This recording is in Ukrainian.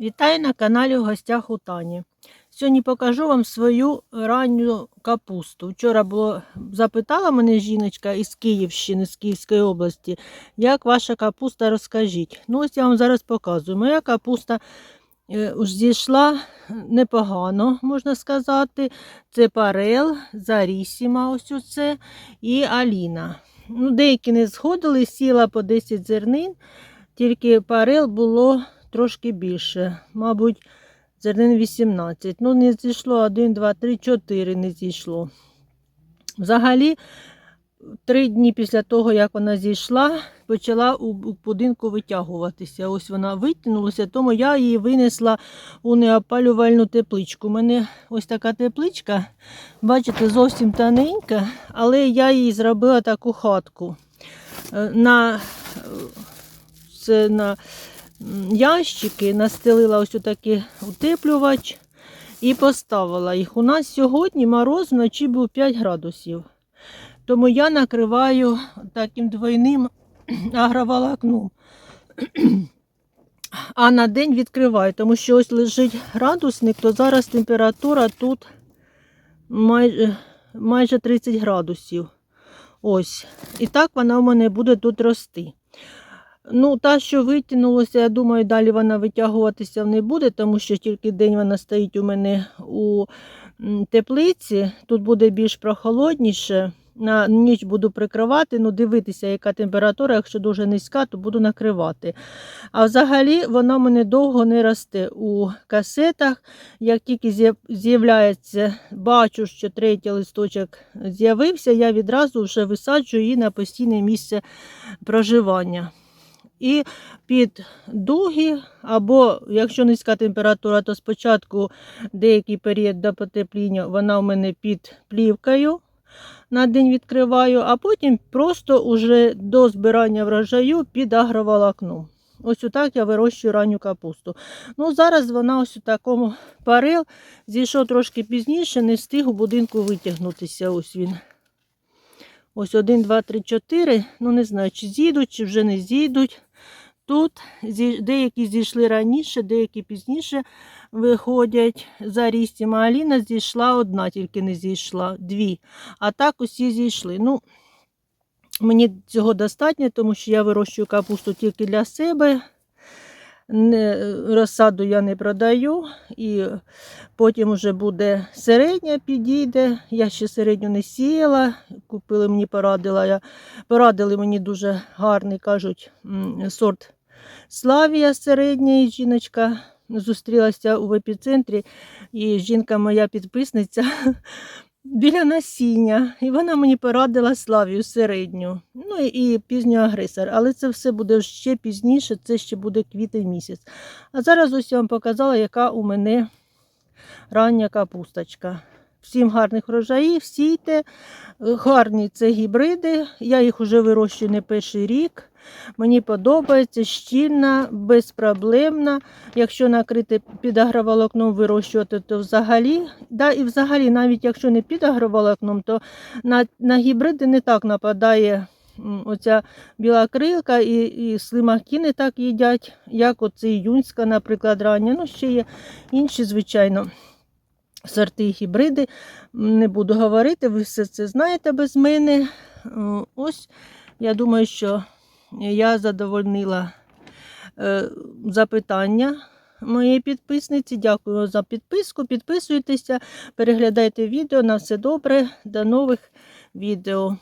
Вітаю на каналі гостях у Тані. Сьогодні покажу вам свою ранню капусту. Вчора було запитала мене жіночка із Київщини, з Київської області, як ваша капуста розкажіть. Ну, ось я вам зараз показую. Моя капуста е, зійшла непогано, можна сказати. Це парел, Зарісіма, ось оце, і Аліна. Ну, деякі не зходили, сіла по 10 зернин, тільки парел було трошки більше. Мабуть, зернин 18. Ну, не зійшло 1, 2, 3, 4 не зійшло. Взагалі, три дні після того, як вона зійшла, почала у будинку витягуватися. Ось вона витягнулася, тому я її винесла у неопалювальну тепличку. У мене ось така тепличка, бачите, зовсім тоненька, але я їй зробила таку хатку. Е, На, е, це на ящики, настелила ось такий утеплювач і поставила їх. У нас сьогодні мороз вночі був 5 градусів. Тому я накриваю таким двойним агроволокном. А на день відкриваю, тому що ось лежить градусник, то зараз температура тут майже, майже 30 градусів. Ось. І так вона у мене буде тут рости. Ну, та, що витягнулася, я думаю, далі вона витягуватися не буде, тому що тільки день вона стоїть у мене у теплиці. Тут буде більш прохолодніше. На ніч буду прикривати, ну дивитися, яка температура, якщо дуже низька, то буду накривати. А взагалі вона мене довго не росте у касетах. Як тільки з'являється, бачу, що третій листочок з'явився, я відразу вже висаджую її на постійне місце проживання. І під дуги, або якщо низька температура, то спочатку деякий період до потепління вона у мене під плівкою на день відкриваю, а потім просто уже до збирання врожаю під агроволокном. Ось отак я вирощую ранню капусту. Ну, зараз вона ось у такому парил, зійшов трошки пізніше, не встиг у будинку витягнутися. Ось він. Ось 1, 2, 3, 4. Ну, не знаю, чи зійдуть, чи вже не зійдуть. Тут деякі зійшли раніше, деякі пізніше виходять за рістім. А Аліна зійшла одна, тільки не зійшла, дві. А так усі зійшли. Ну, мені цього достатньо, тому що я вирощую капусту тільки для себе. Не, розсаду я не продаю, і потім вже буде середня підійде. Я ще середню не сіяла. Купили мені, порадила я. Порадили мені дуже гарний, кажуть, сорт Славія середня. Жіночка зустрілася у епіцентрі, і жінка моя підписниця біля насіння. І вона мені порадила Славію середню. Ну і пізню агресор. Але це все буде ще пізніше, це ще буде квітень місяць. А зараз ось я вам показала, яка у мене рання капусточка. Всім гарних врожаїв, сійте. Гарні це гібриди. Я їх вже вирощую не перший рік. Мені подобається щільна, безпроблемна. Якщо накрити під агроволокном вирощувати, то взагалі, да, і взагалі, навіть якщо не під агроволокном, то на, на гібриди не так нападає оця біла крилка і, і слимаки не так їдять, як оце юнська, наприклад, рання. Ну, ще є інші, звичайно. Сорти гібриди, не буду говорити, ви все це знаєте без мене. Ось, я думаю, що я задовольнила е, запитання моєї підписниці. Дякую за підписку. Підписуйтеся, переглядайте відео. На все добре. До нових відео.